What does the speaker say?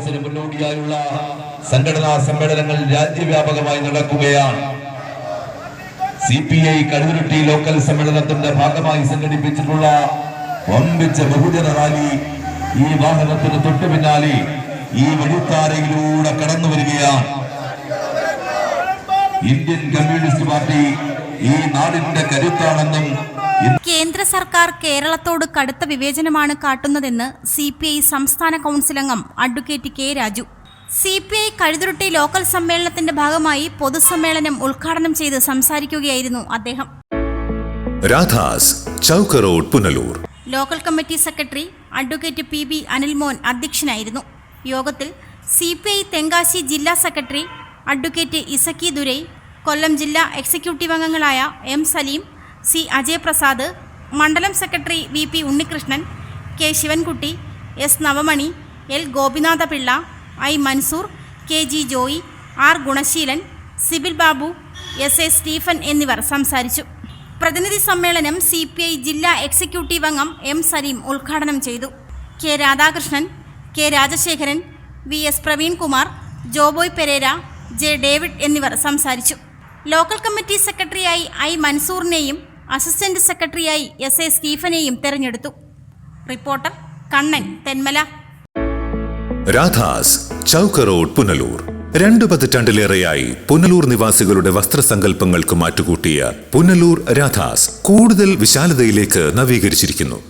കോൺഗ്രസിന് മുന്നോടിയായുള്ള സംഘടനാ സമ്മേളനങ്ങൾ രാജ്യവ്യാപകമായി നടക്കുകയാണ്. സി പി ഐ കടുവരുട്ടി ലോക്കൽ സമ്മേളനത്തിന്റെ ഭാഗമായി സംഘടിപ്പിച്ചിട്ടുള്ള വമ്പിച്ച ബഹുജന റാലി ഈ വാഹനത്തിന് തൊട്ടു പിന്നാലെ ഈ വഴിത്താരയിലൂടെ കടന്നു വരികയാണ്. ഇന്ത്യൻ കമ്മ്യൂണിസ്റ്റ് പാർട്ടി ഈ നാടിന്റെ കരുത്താണെന്നും കേന്ദ്ര സർക്കാർ കേരളത്തോട് കടുത്ത വിവേചനമാണ് കാട്ടുന്നതെന്ന് സി പി ഐ സംസ്ഥാന കൗൺസിൽ അംഗം advocate K Raju. C P I Kazhuthurutty local സമ്മേളനത്തിന്റെ ഭാഗമായി പൊതുസമ്മേളനം ഉദ്ഘാടനം ചെയ്ത് സംസാരിക്കുകയായിരുന്നു അദ്ദേഹം. Radhas chowk road Punalur. Local committee secretary advocate P B Anilmon അധ്യക്ഷനായിരുന്നു. യോഗത്തിൽ സി പി ഐ തെങ്കാശി ജില്ലാ സെക്രട്ടറി അഡ്വക്കേറ്റ് ഇസക്കി ദുരൈ കൊല്ലം ജില്ലാ എക്സിക്യൂട്ടീവ് അംഗങ്ങളായ എം സലീം സി അജയപ്രസാദ് മണ്ഡലം secretary V P Unnikrishnan K Sivankutty S Navamani L Gopinatha Pillai I Mansoor K G Joy R Gunaseelan Sibil Babu S A Stephen എന്നിവർ സംസാരിച്ചു. പ്രതിനിധി സമ്മേളനം C P I ജില്ലാ executive അംഗം M Saleem ഉദ്ഘാടനം ചെയ്തു. K Radhakrishnan K Rajasekharan V S Praveenkumar Joboy Pereira J David എന്നിവർ സംസാരിച്ചു. ലോക്കൽ കമ്മിറ്റി സെക്രട്ടറിയായി ഐ മൻസൂറിനെയും അസിസ്റ്റന്റ് സെക്രട്ടറിയായി എസ് എ സ്റ്റീഫനെയും തെരഞ്ഞെടുത്തു. റിപ്പോർട്ടർ കണ്ണൻ തെന്മല. രാധാസ് ചൗക്ക് റോഡ് പുനലൂർ. രണ്ടു പതിറ്റാണ്ടിലേറെയായി പുനലൂർ നിവാസികളുടെ വസ്ത്രസങ്കല്പങ്ങൾക്ക് മാറ്റുകൂട്ടിയ പുനലൂർ രാധാസ് കൂടുതൽ വിശാലതയിലേക്ക് നവീകരിച്ചിരിക്കുന്നു.